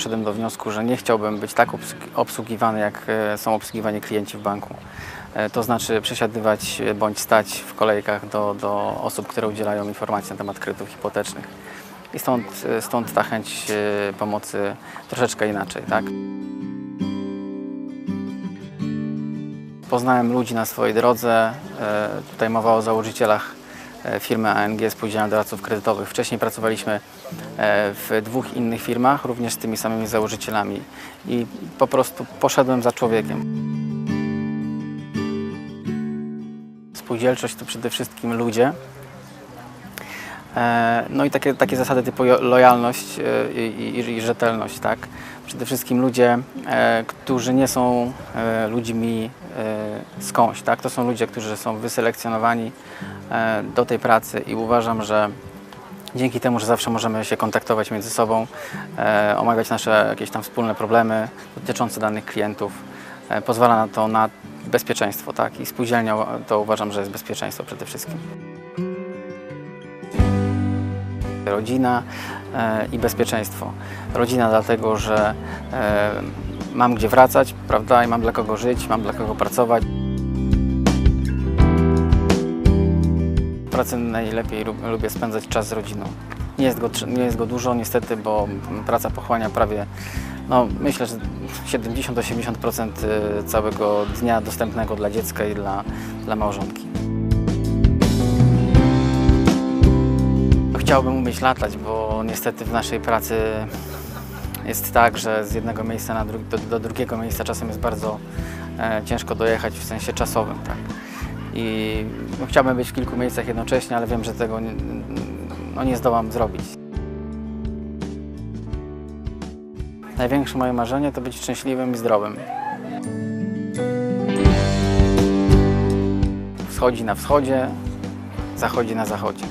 doszedłem do wniosku, że nie chciałbym być tak obsługi- obsługiwany, jak e, są obsługiwani klienci w banku. E, To znaczy przesiadywać bądź stać w kolejkach do, do osób, które udzielają informacji na temat kredytów hipotecznych. I stąd, e, stąd ta chęć pomocy troszeczkę inaczej, tak? Poznałem ludzi na swojej drodze. Tutaj mowa o założycielach firmy ANG Spółdzielnia Doradców Kredytowych. Wcześniej pracowaliśmy e, w dwóch innych firmach, również z tymi samymi założycielami. I po prostu poszedłem za człowiekiem. Spółdzielczość to przede wszystkim ludzie. E, No i takie, takie zasady typu lojalność e, i, i, i rzetelność, tak? Przede wszystkim ludzie, e, którzy nie są e, ludźmi e, skądś, tak? To są ludzie, którzy są wyselekcjonowani e, do tej pracy i uważam, że dzięki temu, że zawsze możemy się kontaktować między sobą, e, omawiać nasze jakieś tam wspólne problemy dotyczące danych klientów, e, pozwala na to na bezpieczeństwo, tak? I spółdzielnia to uważam, że jest bezpieczeństwo przede wszystkim. Rodzina i bezpieczeństwo. Rodzina dlatego, że mam gdzie wracać, prawda, i mam dla kogo żyć, mam dla kogo pracować. Pracy najlepiej lub- lubię spędzać czas z rodziną. Nie jest, go, nie jest go dużo niestety, bo praca pochłania prawie, no myślę, że 70-80% y, całego dnia dostępnego dla dziecka i dla, dla małżonki. Chciałbym umieć latać, bo niestety w naszej pracy jest tak, że z jednego miejsca dru- do, do drugiego miejsca czasem jest bardzo e, ciężko dojechać w sensie czasowym. Tak? I no, chciałbym być w kilku miejscach jednocześnie, ale wiem, że tego nie, no, nie zdołam zrobić. Największe moje marzenie to być szczęśliwym i zdrowym. Wschodzi na wschodzie, zachodzi na zachodzie.